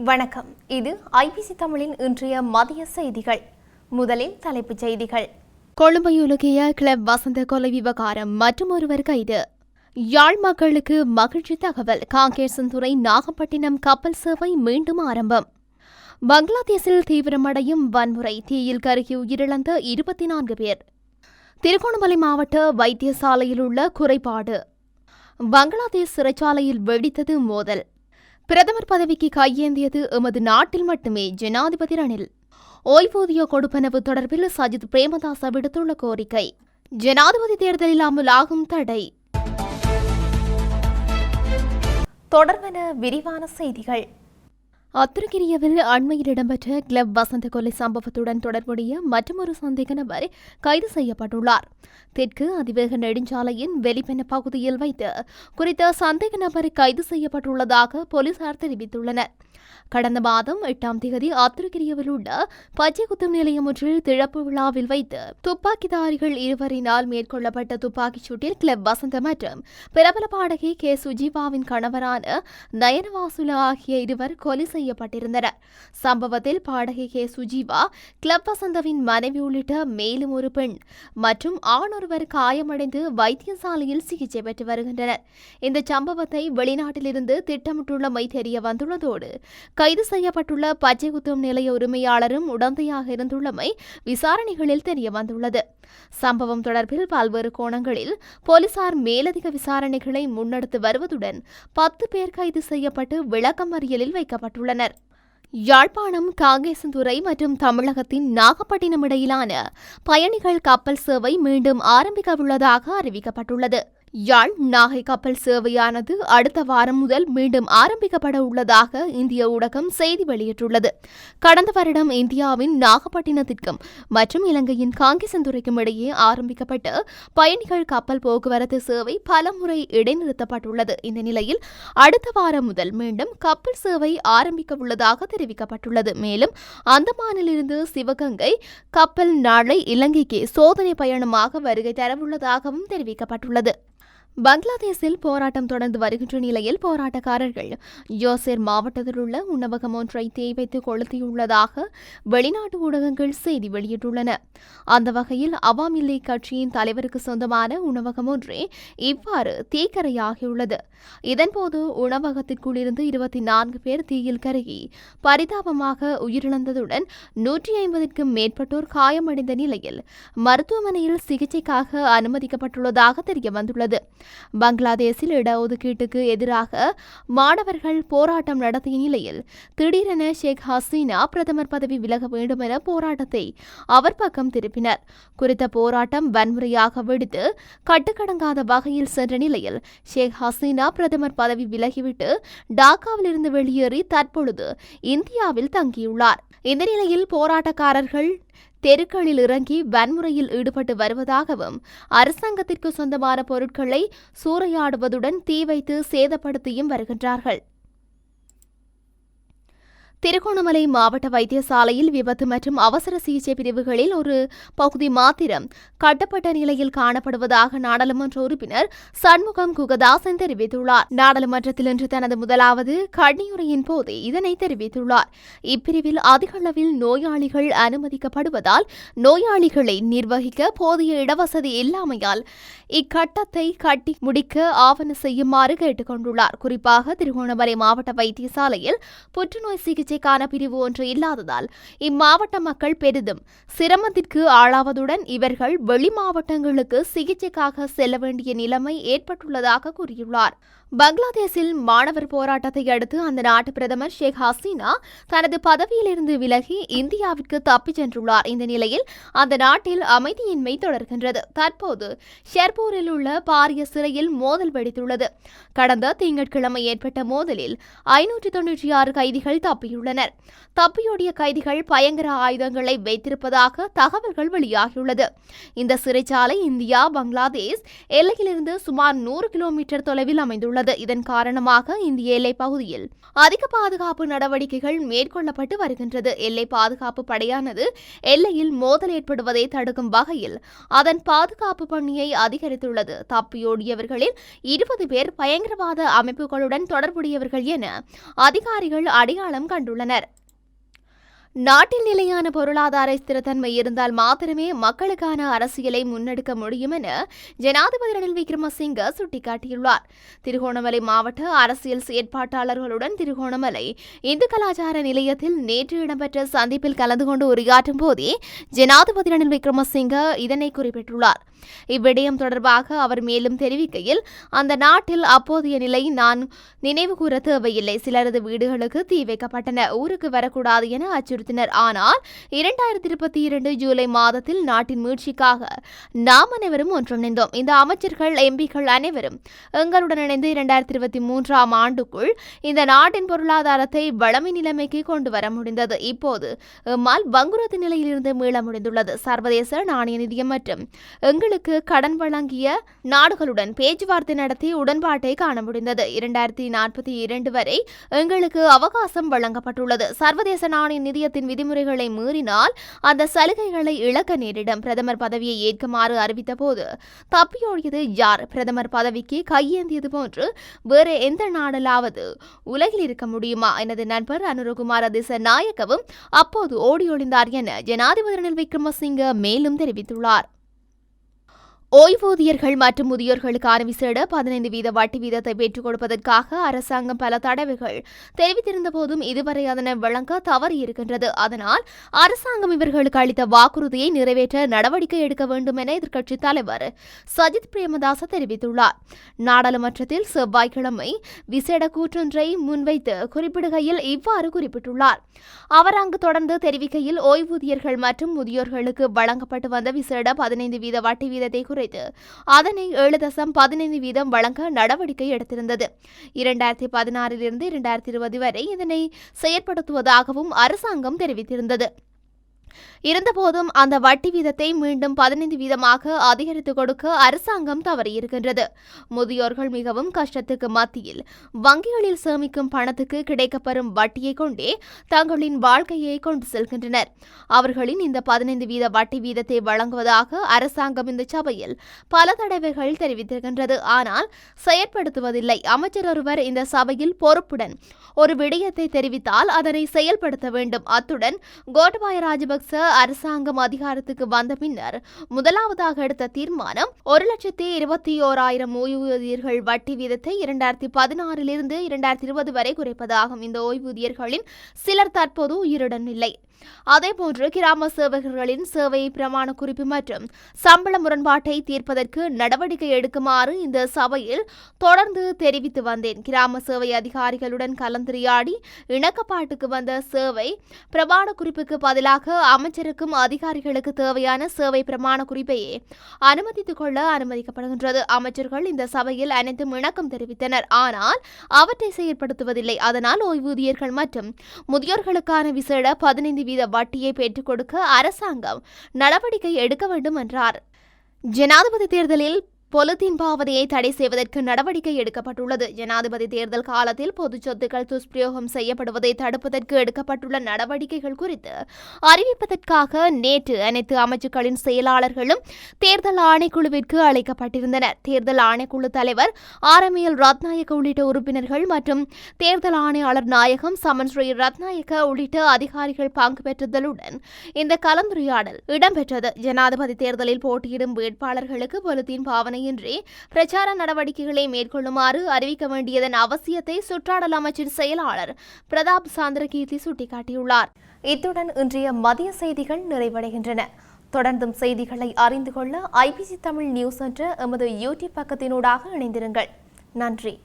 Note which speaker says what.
Speaker 1: வணக்கம். இது ஐபிசி தமிழின் இன்றைய மதிய செய்திகள். முதலில் தலைப்புச் செய்திகள். கொழும்பையுலகிய கிளப் வசந்த கொலை விவகாரம் மற்றும் ஒருவர் கைது. யாழ் மக்களுக்கு மகிழ்ச்சி தகவல். காங்கேசன்துறை நாகப்பட்டினம் கப்பல் சேவை மீண்டும் ஆரம்பம். பங்களாதேஷில் தீவிரமடையும் வன்முறை. தீயில் கருகி உயிரிழந்த இருபத்தி நான்கு பேர். திருகோணமலை மாவட்ட வைத்தியசாலையில் உள்ள குறைபாடு. பங்களாதேஷ் சிறைச்சாலையில் வெடித்தது மோதல். பிரதமர் பதவிக்கு கையேந்தியது எமது நாட்டில் மட்டுமே ஜனாதிபதி ரணில். ஓய்வூதிய கொடுப்பனவு தொடர்பில் சஜித் பிரேமதாச விடுத்துள்ள கோரிக்கை. ஜனாதிபதி தேர்தலில் அமுலாகும் தடை. தொடர்பென விரிவான செய்திகள். அத்திருக்கிரியவில் அண்மையில் இடம்பெற்ற கிளப் வசந்த கொலை சம்பவத்துடன் தொடர்புடைய மற்றொரு சந்தேக நபர் கைது செய்யப்பட்டுள்ளார். தெற்கு அதிவேக நெடுஞ்சாலையின் வெளிப்பெண பகுதியில் வைத்து குறித்த சந்தேக நபர் கைது செய்யப்பட்டுள்ளதாக போலீசார் தெரிவித்துள்ளனர். கடந்த மாதம் எட்டாம் தேதி ஆத்திருக்கிரியவில் உள்ள பச்சைக்குத்தம் நிலையம் ஒன்றில் திழப்பு விழாவில் வைத்து துப்பாக்கிதாரிகள் இருவரினால் மேற்கொள்ளப்பட்ட துப்பாக்கிச் சூட்டில் கிளப் வசந்த மற்றும் பிரபல பாடகி கே. சுஜீவாவின் கணவரான நயனவாசுல ஆகிய இருவர் கொலை செய்யப்பட்டிருந்தனர். சம்பவத்தில் பாடகி கே. சுஜீவா கிளப் வசந்தவின் மனைவி உள்ளிட்ட மேலும் ஒரு பெண் மற்றும் ஆண் ஒருவர் காயமடைந்து வைத்தியசாலையில் சிகிச்சை பெற்று வருகின்றனர். இந்த சம்பவத்தை வெளிநாட்டிலிருந்து திட்டமிட்டுள்ளமை தெரிய வந்துள்ளதோடு கைது செய்யப்பட்டுள்ள பச்சை குத்தும் நிலைய உரிமையாளரும் உடந்தையாக இருந்துள்ளமை விசாரணைகளில் தெரிய வந்துள்ளது சம்பவம் தொடர்பில் பல்வேறு கோணங்களில் போலீசார் மேலதிக விசாரணைகளை முன்னெடுத்து வருவதுடன் பத்து பேர் கைது செய்யப்பட்டு விளக்கமறியலில் வைக்கப்பட்டுள்ளனர். யாழ்ப்பாணம் காங்கேசந்துறை மற்றும் தமிழகத்தின் நாகப்பட்டினம் இடையிலான பயணிகள் கப்பல் சேவை மீண்டும் ஆரம்பிக்க உள்ளதாக அறிவிக்கப்பட்டுள்ளது. யாழ் நாகை கப்பல் சேவையானது அடுத்த வாரம் முதல் மீண்டும் ஆரம்பிக்கப்பட உள்ளதாக இந்திய ஊடகம் செய்தி வெளியிட்டுள்ளது. கடந்த வருடம் இந்தியாவின் நாகப்பட்டினத்திற்கும் மற்றும் இலங்கையின் காங்கிசந்துறைக்கும் இடையே ஆரம்பிக்கப்பட்ட பயணிகள் கப்பல் போக்குவரத்து சேவை பலமுறை இடைநிறுத்தப்பட்டுள்ளது. இந்த நிலையில் அடுத்த வாரம் முதல் மீண்டும் கப்பல் சேவை ஆரம்பிக்க உள்ளதாக தெரிவிக்கப்பட்டுள்ளது. மேலும் அந்தமானிலிருந்து சிவகங்கை கப்பல் நாளை இலங்கைக்கு சோதனை பயணமாக வருகை தரவுள்ளதாகவும் தெரிவிக்கப்பட்டுள்ளது. பங்களாதேஷில் போராட்டம் தொடர்ந்து வருகின்ற நிலையில் போராட்டக்காரர்கள் யோசேர் மாவட்டத்தில் உள்ள உணவகம் ஒன்றை தீ வைத்து கொளுத்தியுள்ளதாக வெளிநாட்டு ஊடகங்கள் செய்தி வெளியிட்டுள்ளன. அந்த வகையில் அவாமி லீக் கட்சியின் தலைவருக்கு சொந்தமான உணவகம் ஒன்றே இவ்வாறு தீக்கரையாகியுள்ளது இதன்போது உணவகத்திற்குள் இருந்து இருபத்தி நான்கு பேர் தீயில் கருகி பரிதாபமாக உயிரிழந்ததுடன் நூற்றி ஐம்பதுக்கும் மேற்பட்டோர் காயமடைந்த நிலையில் மருத்துவமனையில் சிகிச்சைக்காக அனுமதிக்கப்பட்டுள்ளதாக தெரிய வந்துள்ளது பங்களாதேஷில் இடஒதுக்கீட்டுக்கு எதிராக மாணவர்கள் போராட்டம் நடத்திய நிலையில் திடீரென ஷேக் ஹசீனா பிரதமர் பதவி விலக வேண்டும் என போராட்டத்தை அவர் பக்கம் திருப்பினர். குறித்த போராட்டம் வன்முறையாக வெடித்து கட்டுக்கடங்காத வகையில் சென்ற நிலையில் ஷேக் ஹசீனா பிரதமர் பதவி விலகிவிட்டு டாக்காவிலிருந்து வெளியேறி தற்பொழுது இந்தியாவில் தங்கியுள்ளார். இந்த நிலையில் போராட்டக்காரர்கள் தெருக்களில் இறங்கி வன்முறையில் ஈடுபட்டு வருவதாகவும் அரசாங்கத்திற்கு சொந்தமான பொருட்களை சூறையாடுவதுடன் தீ வைத்து சேதப்படுத்தியும் வருகின்றார்கள். திருகோணமலை மாவட்ட வைத்தியசாலையில் விபத்து மற்றும் அவசர சிகிச்சை பிரிவுகளில் ஒரு பகுதி மாத்திரம் கட்டப்பட்ட நிலையில் காணப்படுவதாக நாடாளுமன்ற உறுப்பினர் சண்முகம் குகதாசன் தெரிவித்துள்ளார். நாடாளுமன்றத்தில் இன்று தனது முதலாவது கண்ணியுரையின் போது இதனை தெரிவித்துள்ளார். இப்பிரிவில் அதிக அளவில் நோயாளிகள் அனுமதிக்கப்படுவதால் நோயாளிகளை நிர்வகிக்க போதிய இடவசதி இல்லாமையால் இக்கட்டத்தை கட்டி முடிக்க ஆவண செய்யுமாறு கேட்டுக் கொண்டுள்ளார் குறிப்பாக திருகோணமலை மாவட்ட வைத்தியசாலையில் புற்றுநோய் சிகிச்சை சிகிச்சைக்கான பிரிவு ஒன்று இல்லாததால் இம்மாவட்ட மக்கள் பெரிதும் சிரமத்திற்கு ஆளாவதுடன் இவர்கள் வெளி மாவட்டங்களுக்கு சிகிச்சைக்காக செல்ல வேண்டிய நிலைமை ஏற்பட்டுள்ளதாக கூறியுள்ளார். பங்களாதேஷில் மாணவர் போராட்டத்தை அடுத்து அந்த நாட்டு பிரதமர் ஷேக் ஹசீனா தனது பதவியிலிருந்து விலகி இந்தியாவிற்கு தப்பிச் சென்றுள்ளார். இந்த நிலையில் அந்த நாட்டில் அமைதியின்மை தொடர்கின்றது. தற்போது ஷெர்பூரில் உள்ள பாரிய சிறையில் மோதல் வெடித்துள்ளது. கடந்த திங்கட்கிழமை ஏற்பட்ட மோதலில் ஐநூற்றி தொன்னூற்றி ஆறு கைதிகள் தப்பியுள்ளனர். தப்பியோடிய கைதிகள் பயங்கர ஆயுதங்களை வைத்திருப்பதாக தகவல்கள் வெளியாகியுள்ளது. இந்த சிறைச்சாலை இந்தியா பங்களாதேஷ் எல்லையிலிருந்து சுமார் நூறு கிலோமீட்டர் தொலைவில் அமைந்துள்ளது. உள்ளது. இதன் காரணமாக இந்திய எல்லைப் பகுதியில் அதிக பாதுகாப்பு நடவடிக்கைகள் மேற்கொள்ளப்பட்டு வருகின்றது. எல்லை பாதுகாப்பு படையானது எல்லையில் மோதல் ஏற்படுவதை தடுக்கும் வகையில் அதன் பாதுகாப்பு பணியை அதிகரித்துள்ளது. தப்பியோடியவர்களில் இருபது பேர் பயங்கரவாத அமைப்புகளுடன் தொடர்புடையவர்கள் என அதிகாரிகள் அடையாளம் கண்டுள்ளனர். நாட்டில் நிலையான பொருளாதார ஸ்திரத்தன்மை இருந்தால் மாத்திரமே மக்களுக்கான அரசியலை முன்னெடுக்க முடியும் என ஜனாதிபதி ரணில் விக்ரமசிங்க சுட்டிக்காட்டியுள்ளார். திருகோணமலை மாவட்ட அரசியல் செயற்பாட்டாளர்களுடன் திருகோணமலை இந்து கலாச்சார நிலையத்தில் நேற்று இடம்பெற்ற சந்திப்பில் கலந்து கொண்டு உரையாற்றும் போதே ஜனாதிபதி ரணில் விக்ரமசிங்க இதனை குறிப்பிட்டுள்ளார். இவ்விடயம் தொடர்பாக அவர் மேலும் தெரிவிக்கையில் அந்த நாட்டில் அப்போதைய நிலை நான் நினைவு கூற தேவையில்லை. சிலரது வீடுகளுக்கு தீ வைக்கப்பட்டன. ஊருக்கு வரக்கூடாது என அச்சுறுத்தினர். ஆனால் இரண்டாயிரத்தி இருபத்தி இரண்டு ஜூலை மாதத்தில் நாட்டின் மீட்சிக்காக நாம் அனைவரும் ஒன்றிணைந்தோம் இந்த அமைச்சர்கள் எம்பிக்கள் அனைவரும் எங்களுடன் இணைந்து இரண்டாயிரத்தி இருபத்தி மூன்றாம் ஆண்டுக்குள் இந்த நாட்டின் பொருளாதாரத்தை வளமை நிலைமைக்கு கொண்டு வர முடிந்தது. இப்போது எம்மால் வங்குரத்து நிலையிலிருந்து மீள முடிந்துள்ளது. சர்வதேச நாணய நிதியம் மற்றும் எங்களுக்கு கடன் வழங்கிய நாடுகளுடன் பேச்சுவார்த்தை நடத்தி உடன்பாட்டை காண முடிந்தது. இரண்டாயிரத்தி நாற்பத்தி இரண்டு வரை எங்களுக்கு அவகாசம் வழங்கப்பட்டுள்ளது. சர்வதேச நாணய நிதியத்தின் விதிமுறைகளை மீறினால் அந்த சலுகைகளை இழக்க நேரிடும். பிரதமர் பதவியை ஏற்குமாறு அறிவித்த போது தப்பியோடியது யார்? பிரதமர் பதவிக்கு கையேந்தியது போன்று வேறு எந்த நாடலாவது உலகில் இருக்க முடியுமா? எனது நண்பர் அனுரகுமார் திச நாயக்கவும் அப்போது ஓடியொழிந்தார் என ஜனாதிபதி ரணில் விக்ரமசிங்க மேலும் தெரிவித்துள்ளார். ஓய்வூதியர்கள் மற்றும் முதியோர்களுக்கான விசேட பதினைந்து வீத வட்டி வீதத்தை பெற்றுக் கொடுப்பதற்காக அரசாங்கம் பல தடவைகள் தெரிவித்திருந்த போதும் இதுவரை அதனை வழங்க தவறியிருக்கின்றது அதனால் அரசாங்கம் இவர்களுக்கு அளித்த வாக்குறுதியை நிறைவேற்ற நடவடிக்கை எடுக்க வேண்டும் என எதிர்க்கட்சித் தலைவர் சஜித் பிரேமதாச தெரிவித்துள்ளார். நாடாளுமன்றத்தில் செவ்வாய்க்கிழமை விசேட கூற்றொன்றை முன்வைத்து குறிப்பிடுகையில் இவ்வாறு குறிப்பிட்டுள்ளார். அவர் அங்கு தொடர்ந்து தெரிவிக்கையில் ஓய்வூதியர்கள் மற்றும் முதியோர்களுக்கு வழங்கப்பட்டு வந்த விசேட பதினைந்து வீத வட்டி வீதத்தை குறைத்து அதனை ஏழு தசம் பதினைந்து வீதம் வழங்க நடவடிக்கை எடுத்திருந்தது. இரண்டாயிரத்தி பதினாறிலிருந்து இரண்டாயிரத்தி இருபது வரை இதனை செயற்படுத்துவதாகவும் அரசாங்கம் தெரிவித்திருந்தது. இருந்தபோதும் அந்த வட்டி வீதத்தை மீண்டும் பதினைந்து வீதமாக அதிகரித்து கொடுக்க அரசாங்கம் தவறியிருக்கின்றது. முதியோர்கள் மிகவும் கஷ்டத்துக்கு மத்தியில் வங்கிகளில் சேமிக்கும் பணத்துக்கு கிடைக்கப்பெறும் வட்டியை கொண்டே தங்களின் வாழ்க்கையை கொண்டு செல்கின்றனர். அவர்களின் இந்த பதினைந்து வீத வட்டி வீதத்தை வழங்குவதாக அரசாங்கம் இந்த சபையில் பல தடவைகள் தெரிவித்திருக்கின்றது. ஆனால் செயற்படுத்துவதில்லை. அமைச்சர் ஒருவர் இந்த சபையில் பொறுப்புடன் ஒரு விடயத்தை தெரிவித்தால் அதனை செயல்படுத்த வேண்டும். அத்துடன் கோட்டபாய ராஜபக்ச அரசாங்கம் அதிகாரத்துக்கு வந்த பின்னர் முதலாவதாக எடுத்த தீர்மானம் ஒரு லட்சத்தி இருபத்தி ஓராயிரம் ஓய்வூதியர்கள் வட்டி வீதத்தை இரண்டாயிரத்தி பதினாறிலிருந்து இரண்டாயிரத்தி இருபது வரை குறைப்பதாகும். இந்த ஓய்வூதியர்களின் சிலர் தற்போது உயிருடன் இல்லை. அதேபோன்று கிராம சேவகர்களின் சேவை பிரமாண குறிப்பு மற்றும் சம்பள முரண்பாட்டை தீர்ப்பதற்கு நடவடிக்கை எடுக்குமாறு இந்த சபையில் தொடர்ந்து தெரிவித்து வந்தேன். கிராம சேவை அதிகாரிகளுடன் கலந்துரையாடி இணக்கப்பாட்டுக்கு வந்த சேவை பிரமாண குறிப்புக்கு பதிலாக அமைச்சருக்கும் அதிகாரிகளுக்கு தேவையான சேவை பிரமாண குறிப்பையே அனுமதித்துக் கொள்ள அனுமதிக்கப்படுகின்றது. அமைச்சர்கள் இந்த சபையில் அனைத்தும் இணக்கம் தெரிவித்தனர். ஆனால் அவற்றை செயற்படுத்துவதில்லை. அதனால் ஓய்வூதியர்கள் மற்றும் முதியோர்களுக்கான விசேட பதினைந்து வீத வட்டியை பெற்றுக் கொடுக்க அரசாங்கம் நடவடிக்கை எடுக்க வேண்டும் என்றார். ஜனாதிபதி தேர்தலில் பொலித்தீன் பாவனையை தடை செய்வதற்கு நடவடிக்கை எடுக்கப்பட்டுள்ளது. ஜனாதிபதி தேர்தல் காலத்தில் பொது சொத்துக்கள் துஷ்பிரயோகம் செய்யப்படுவதை தடுப்பதற்கு எடுக்கப்பட்டுள்ள நடவடிக்கைகள் குறித்து அறிவிப்பதற்காக நேற்று அனைத்து அமைச்சுக்களின் செயலாளர்களும் தேர்தல் ஆணைக்குழுவிற்கு அழைக்கப்பட்டிருந்தனர். தேர்தல் ஆணைக்குழு தலைவர் ஆரம்பியல் ரத்நாயக்க உள்ளிட்ட உறுப்பினர்கள் மற்றும் தேர்தல் ஆணையாளர் நாயகம் சமன் ஸ்ரீ ரத்நாயக்க உள்ளிட்ட அதிகாரிகள் பங்கு பெற்றதலுடன் இந்த கலந்துரையாடல் இடம்பெற்றது. ஜனாதிபதி தேர்தலில் போட்டியிடும் வேட்பாளர்களுக்கு பொலித்தீன் பாவனை அனுமதியின்றி பிரச்சார நடவடிக்கைகளை மேற்கொள்ளுமாறு அறிவிக்க வேண்டியதன் அவசியத்தை சுற்றாடல் அமைச்சின் செயலாளர் பிரதாப் சாந்திரகீர்த்தி சுட்டிக்காட்டியுள்ளார். இத்துடன் இன்றைய மதிய செய்திகள் நிறைவடைகின்றன. தொடர்ந்தும் செய்திகளை அறிந்து கொள்ள ஐபிசி தமிழ் நியூஸ் என்ற எமது யூடியூப் பக்கத்தினூடாக இணைந்திருங்கள். நன்றி.